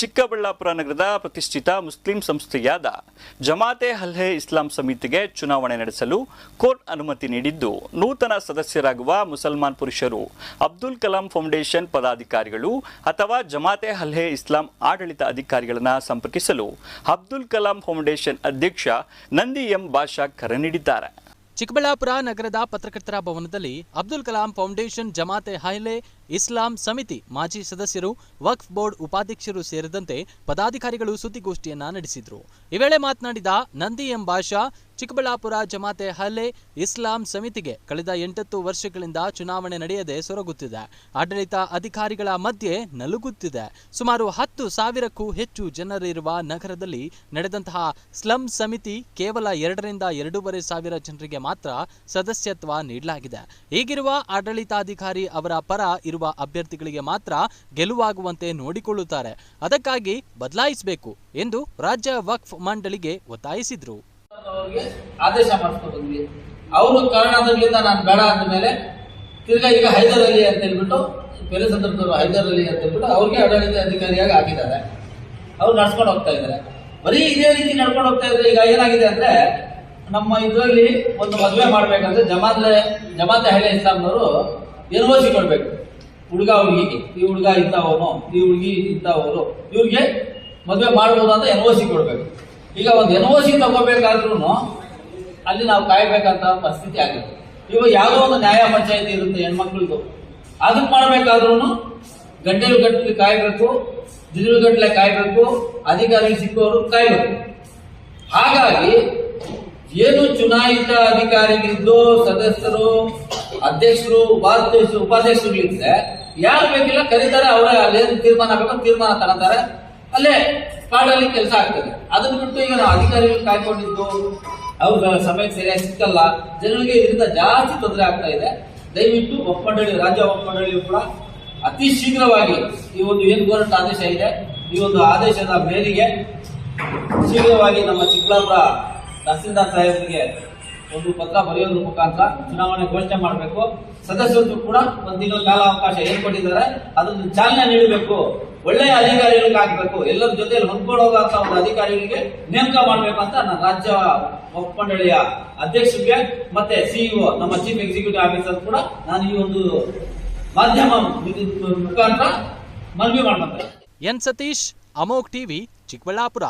ಚಿಕ್ಕಬಳ್ಳಾಪುರ ನಗರದ ಪ್ರತಿಷ್ಠಿತ ಮುಸ್ಲಿಂ ಸಂಸ್ಥೆಯಾದ ಜಮಾತೆ ಹಲ್ಹೆ ಇಸ್ಲಾಂ ಸಮಿತಿಗೆ ಚುನಾವಣೆ ನಡೆಸಲು ಕೋರ್ಟ್ ಅನುಮತಿ ನೀಡಿದ್ದು, ನೂತನ ಸದಸ್ಯರಾಗುವ ಮುಸಲ್ಮಾನ್ ಪುರುಷರು, ಅಬ್ದುಲ್ ಕಲಾಂ ಫೌಂಡೇಶನ್ ಪದಾಧಿಕಾರಿಗಳು ಅಥವಾ ಜಮಾತೆ ಹಲ್ಹೆ ಇಸ್ಲಾಂ ಆಡಳಿತ ಅಧಿಕಾರಿಗಳನ್ನು ಸಂಪರ್ಕಿಸಲು ಅಬ್ದುಲ್ ಕಲಾಂ ಫೌಂಡೇಶನ್ ಅಧ್ಯಕ್ಷ ನಂದಿ ಎಂ ಬಾಷಾ ಕರೆ ನೀಡಿದ್ದಾರೆ. ಚಿಕ್ಕಬಳ್ಳಾಪುರ ನಗರದ ಪತ್ರಕರ್ತರ ಭವನದಲ್ಲಿ ಅಬ್ದುಲ್ ಕಲಾಂ ಫೌಂಡೇಶನ್ ಜಮಾತೆ ಹೈಲೆ ಇಸ್ಲಾಂ ಸಮಿತಿ ಮಾಜಿ ಸದಸ್ಯರು, ವಕ್ಫ್ ಬೋರ್ಡ್ ಉಪಾಧ್ಯಕ್ಷರು ಸೇರಿದಂತೆ ಪದಾಧಿಕಾರಿಗಳು ಸುದ್ದಿಗೋಷ್ಠಿಯನ್ನ ನಡೆಸಿದ್ರು. ಈ ವೇಳೆ ಮಾತನಾಡಿದ ನಂದಿ ಎಂ ಬಾಷಾ ಚಿಕ್ಕಬಳ್ಳಾಪುರ ಜಮಾತೆ ಹಲ್ಲೆ ಇಸ್ಲಾಂ ಸಮಿತಿಗೆ ಕಳೆದ ಎಂಟತ್ತು ವರ್ಷಗಳಿಂದ ಚುನಾವಣೆ ನಡೆಯದೆ ಸೊರಗುತ್ತಿದೆ. ಆಡಳಿತ ಅಧಿಕಾರಿಗಳ ಮಧ್ಯೆ ನಲುಗುತ್ತಿದೆ. ಸುಮಾರು ಹತ್ತು ಸಾವಿರಕ್ಕೂ ಹೆಚ್ಚು ಜನರಿರುವ ನಗರದಲ್ಲಿ ನಡೆದಂತಹ ಸ್ಲಂ ಸಮಿತಿ ಕೇವಲ ಎರಡರಿಂದ ಎರಡೂವರೆ ಸಾವಿರ ಜನರಿಗೆ ಮಾತ್ರ ಸದಸ್ಯತ್ವ ನೀಡಲಾಗಿದೆ. ಈಗಿರುವ ಆಡಳಿತಾಧಿಕಾರಿ ಅವರ ಪರ ಇರುವ ಅಭ್ಯರ್ಥಿಗಳಿಗೆ ಮಾತ್ರ ಗೆಲುವಾಗುವಂತೆ ನೋಡಿಕೊಳ್ಳುತ್ತಾರೆ. ಅದಕ್ಕಾಗಿ ಬದಲಾಯಿಸಬೇಕು ಎಂದು ರಾಜ್ಯ ವಕ್ಫ್ ಮಂಡಳಿಗೆ ಒತ್ತಾಯಿಸಿದ್ರು. ಆದೇಶ ಅವರು ಕಾರಣದಿಂದ ನಾನು ಬೇಡ ಅಂದಮೇಲೆ ತಿರ್ಗಾ ಈಗ ಹೈದರ್ ಅಲಿ ಅಂತ ಹೇಳ್ಬಿಟ್ಟು ಬೇರೆ ಸಂದರ್ಭದವರು ಹೈದರ್ ಅಲಿ ಅಂತ ಹೇಳ್ಬಿಟ್ಟು ಅವ್ರಿಗೆ ಆಡಳಿತ ಅಧಿಕಾರಿಯಾಗಿ ಆಗಿದ್ದಾರೆ ಅವ್ರು ನಡ್ಸ್ಕೊಂಡು ಹೋಗ್ತಾ ಇದ್ದಾರೆ. ಬರೀ ಇದೇ ರೀತಿ ನಡ್ಕೊಂಡು ಹೋಗ್ತಾ ಇದ್ರೆ ಈಗ ಏನಾಗಿದೆ ಅಂದ್ರೆ ನಮ್ಮ ಇದರಲ್ಲಿ ಒಂದು ಮದುವೆ ಮಾಡ್ಬೇಕಂದ್ರೆ ಜಮಾತೆ ಜಮಾತೆ ಹಳೆ ಇಸ್ಲಾಂನವರು ನಿರ್ವಹಿಸಿಕೊಳ್ಬೇಕು ಹುಡುಗ ಹುಡುಗಿ ಈ ಹುಡುಗ ಇದ್ದವನು ಈ ಹುಡುಗಿ ಇಂಥವರು ಇವ್ರಿಗೆ ಮದುವೆ ಮಾಡ್ಬೋದು ಅಂತ ಎನ್ ಓ ಸಿ ಕೊಡ್ಬೇಕು. ಈಗ ಒಂದು ಎನ್ ಓ ಸಿ ತಗೋಬೇಕಾದ್ರೂ ಅಲ್ಲಿ ನಾವು ಕಾಯ್ಬೇಕಂತ ಪರಿಸ್ಥಿತಿ ಆಗುತ್ತೆ ಇವಾಗ ಯಾವುದೋ ಒಂದು ನ್ಯಾಯ ಪಂಚಾಯತಿ ಇರುತ್ತೆ ಹೆಣ್ಮಕ್ಳಿಗೂ. ಅದಕ್ಕೆ ಮಾಡಬೇಕಾದ್ರೂ ಗಂಟೆಲು ಗಟ್ಟಲೆ ಕಾಯ್ಬೇಕು ದಿನಗಟ್ಟಲೆ ಕಾಯ್ಬೇಕು ಅಧಿಕಾರಿ ಸಿಕ್ಕವರು ಕಾಯ್ಬೇಕು. ಹಾಗಾಗಿ, ಏನು ಚುನಾಯಿತ ಅಧಿಕಾರಿಗಳಿದ್ದು, ಸದಸ್ಯರು ಅಧ್ಯಕ್ಷರು, ಉಪಾಧ್ಯಕ್ಷರು ಉಪಾಧ್ಯಕ್ಷರುಗಳಿದ್ರೆ ಯಾರು ಬೇಕಿಲ್ಲ ಕರೀತಾರೆ, ಅವರೇ ಅಲ್ಲೇನು ತೀರ್ಮಾನ ಬೇಕು ತೀರ್ಮಾನ ತಗೊಂತಾರೆ. ಅಲ್ಲೇ ಕಾಡಲ್ಲಿ ಕೆಲಸ ಆಗ್ತದೆ. ಅದನ್ನ ಬಿಟ್ಟು ಈಗ ನಾವು ಅಧಿಕಾರಿಗಳು ಕಾಯ್ಕೊಂಡಿದ್ದು ಅವ್ರ ಸಮಯಕ್ಕೆ ಸರಿಯಾಗಿ ಸಿಕ್ಕಲ್ಲ. ಜನರಿಗೆ ಇದರಿಂದ ಜಾಸ್ತಿ ತೊಂದರೆ ಆಗ್ತಾ ಇದೆ. ದಯವಿಟ್ಟು ಒಪ್ಪಂಡಳಿ ರಾಜ್ಯ ಒಪ್ಪಂಡಳಿಯು ಕೂಡ ಅತಿ ಶೀಘ್ರವಾಗಿ ಈ ಒಂದು ಏನು ಗೋರ್ಮೆಂಟ್ ಆದೇಶ ಇದೆ, ಈ ಒಂದು ಆದೇಶದ ಮೇರೆಗೆ ಶೀಘ್ರವಾಗಿ ನಮ್ಮ ಚಿಕ್ಕಬಳ್ಳಾಪುರ ತಹಸೀಲ್ದಾರ್ ಸಾಹೇಬರಿಗೆ ಒಂದು ಪತ್ರ ಬರೆಯೋದ್ರ ಮುಖಾಂತರ ಚುನಾವಣೆ ಘೋಷಣೆ ಮಾಡಬೇಕು. ಸದಸ್ಯರು ಕೂಡ ಒಂದು ತಿಂಗಳ ಕಾಲ ಅವಕಾಶ ಏನ್ ಕೊಟ್ಟಿದ್ದಾರೆ ಅದನ್ನು ಚಾಲನೆ ನೀಡಬೇಕು. ಒಳ್ಳೆಯ ಅಧಿಕಾರಿಗಳಿಗೆ ಹಾಕಬೇಕು ಎಲ್ಲರ ಜೊತೆಯಲ್ಲಿ ಹೊಂದ್ಕೊಂಡೋಗುವಂತಹ ಒಂದು ಅಧಿಕಾರಿಗಳಿಗೆ ನೇಮಕ ಅಂತ ನಾನು ರಾಜ್ಯ ಒಪ್ಪಂಡಳಿಯ ಅಧ್ಯಕ್ಷರಿಗೆ ಮತ್ತೆ ಸಿಇಒ ನಮ್ಮ ಚೀಫ್ ಎಕ್ಸಿಕ್ಯೂಟಿವ್ ಆಫೀಸರ್ ಕೂಡ ನಾನು ಈ ಒಂದು ಮಾಧ್ಯಮ ಮುಖಾಂತರ ಮನವಿ ಮಾಡ್ಕೊಂತಾರೆ ಎನ್ ಸತೀಶ್ ಅಮೋಕ್ ಟಿವಿ, ಚಿಕ್ಕಬಳ್ಳಾಪುರ.